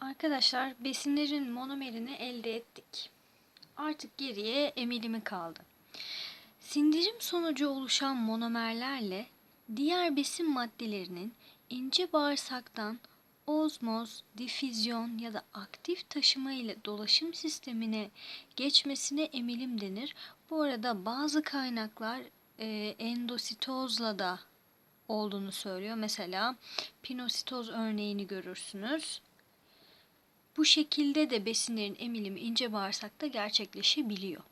Arkadaşlar besinlerin monomerini elde ettik. Artık geriye emilimi kaldı. Sindirim sonucu oluşan monomerlerle diğer besin maddelerinin ince bağırsaktan ozmoz, difüzyon ya da aktif taşıma ile dolaşım sistemine geçmesine emilim denir. Bu arada bazı kaynaklar e, endositozla da olduğunu söylüyor. Mesela pinositoz örneğini görürsünüz. Bu şekilde de besinlerin emilimi ince bağırsakta gerçekleşebiliyor.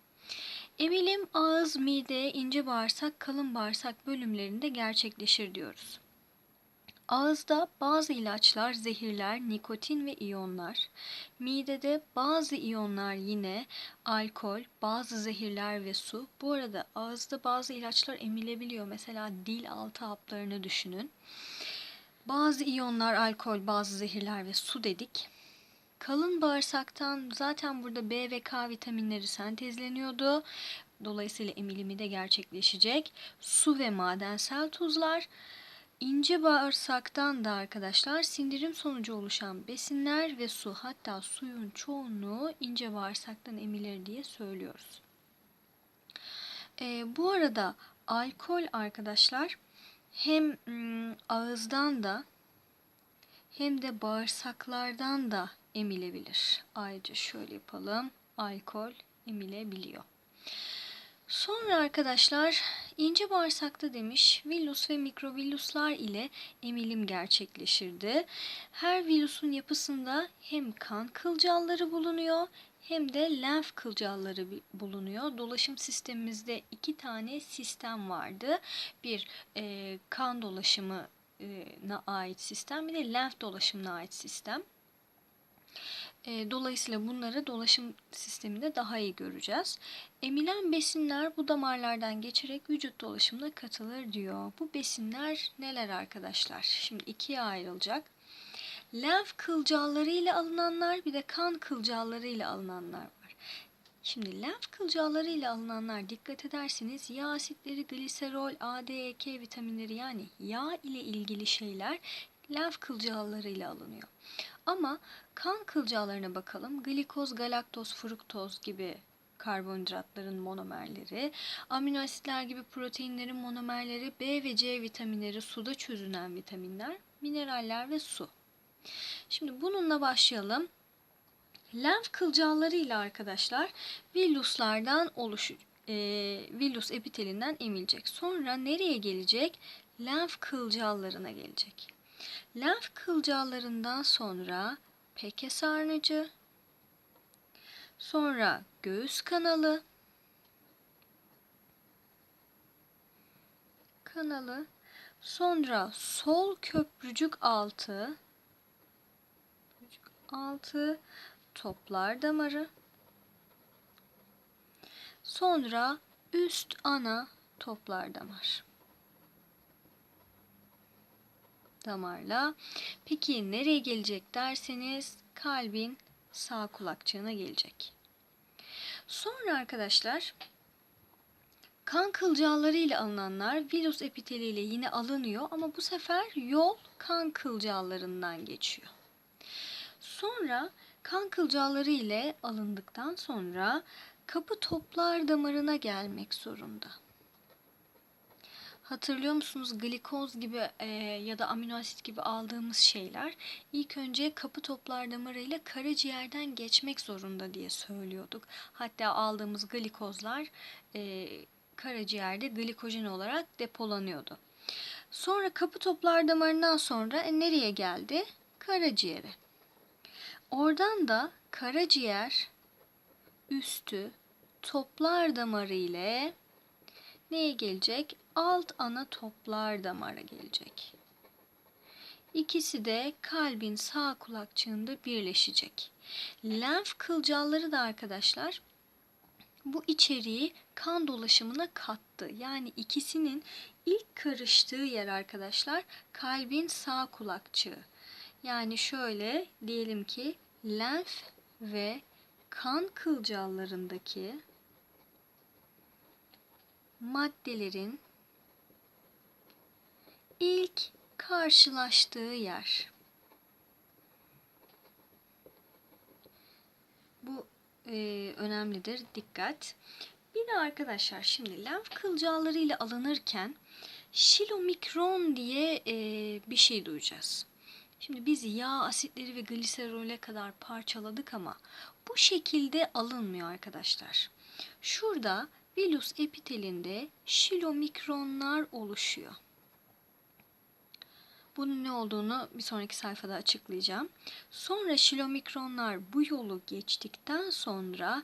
Emilim ağız, mide, ince bağırsak, kalın bağırsak bölümlerinde gerçekleşir diyoruz. Ağızda bazı ilaçlar, zehirler, nikotin ve iyonlar. Midede bazı iyonlar yine alkol, bazı zehirler ve su. Bu arada ağızda bazı ilaçlar emilebiliyor. Mesela dil altı haplarını düşünün. Bazı iyonlar alkol, bazı zehirler ve su dedik. Kalın bağırsaktan zaten burada B ve K vitaminleri sentezleniyordu. Dolayısıyla emilimi de gerçekleşecek. Su ve madensel tuzlar. İnce bağırsaktan da arkadaşlar sindirim sonucu oluşan besinler ve su hatta suyun çoğunluğu ince bağırsaktan emilir diye söylüyoruz. Ee, bu arada alkol arkadaşlar hem ım, ağızdan da hem de bağırsaklardan da emilebilir. Ayrıca şöyle yapalım. Alkol emilebiliyor. Sonra arkadaşlar ince bağırsakta demiş villus ve mikrovilluslar ile emilim gerçekleşirdi. Her villusun yapısında hem kan kılcalları bulunuyor hem de lenf kılcalları bulunuyor. Dolaşım sistemimizde iki tane sistem vardı. Bir e, kan dolaşımına ait sistem bir de lenf dolaşımına ait sistem. Dolayısıyla bunları dolaşım sisteminde daha iyi göreceğiz. Emilen besinler bu damarlardan geçerek vücut dolaşımına katılır diyor. Bu besinler neler arkadaşlar? Şimdi ikiye ayrılacak. Lenf kılcalları ile alınanlar bir de kan kılcalları ile alınanlar. Şimdi lenf kılcalları ile alınanlar dikkat ederseniz yağ asitleri, gliserol, A, D, E, K vitaminleri yani yağ ile ilgili şeyler lenf kılcalları ile alınıyor. Ama kan kılcallarına bakalım. Glikoz, galaktoz, fruktoz gibi karbonhidratların monomerleri, amino asitler gibi proteinlerin monomerleri, B ve C vitaminleri, suda çözünen vitaminler, mineraller ve su. Şimdi bununla başlayalım. Lenf kılcalları ile arkadaşlar villuslardan oluşur. E, villus epitelinden emilecek. Sonra nereye gelecek? Lenf kılcallarına gelecek. Lenf kılcallarından sonra peke sarnıcı, sonra göğüs kanalı, kanalı, sonra sol köprücük altı, altı toplar damarı, sonra üst ana toplar damar. damarla. Peki nereye gelecek derseniz kalbin sağ kulakçığına gelecek. Sonra arkadaşlar kan kılcalları ile alınanlar virüs epiteliyle yine alınıyor ama bu sefer yol kan kılcallarından geçiyor. Sonra kan kılcalları ile alındıktan sonra kapı toplar damarına gelmek zorunda. Hatırlıyor musunuz glikoz gibi e, ya da amino asit gibi aldığımız şeyler ilk önce kapı toplar damarıyla karaciğerden geçmek zorunda diye söylüyorduk. Hatta aldığımız glikozlar e, karaciğerde glikojen olarak depolanıyordu. Sonra kapı toplar damarından sonra e, nereye geldi? Karaciğere. Oradan da karaciğer üstü toplar damarı ile neye gelecek? Alt ana toplar damara gelecek. İkisi de kalbin sağ kulakçığında birleşecek. Lenf kılcalları da arkadaşlar bu içeriği kan dolaşımına kattı. Yani ikisinin ilk karıştığı yer arkadaşlar kalbin sağ kulakçığı. Yani şöyle diyelim ki lenf ve kan kılcallarındaki maddelerin ilk karşılaştığı yer. e, önemlidir. Dikkat. Bir de arkadaşlar şimdi lenf kılcalları ile alınırken şilomikron diye e, bir şey duyacağız. Şimdi biz yağ asitleri ve gliserole kadar parçaladık ama bu şekilde alınmıyor arkadaşlar. Şurada vilus epitelinde şilomikronlar oluşuyor. Bunun ne olduğunu bir sonraki sayfada açıklayacağım. Sonra şilomikronlar bu yolu geçtikten sonra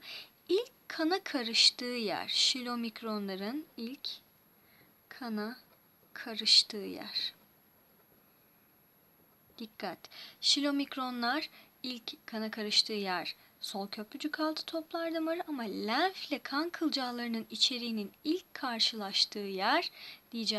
ilk kana karıştığı yer, şilomikronların ilk kana karıştığı yer. Dikkat! Şilomikronlar ilk kana karıştığı yer sol köprücük altı toplar damarı ama lenf ile kan kılcallarının içeriğinin ilk karşılaştığı yer diyeceğim.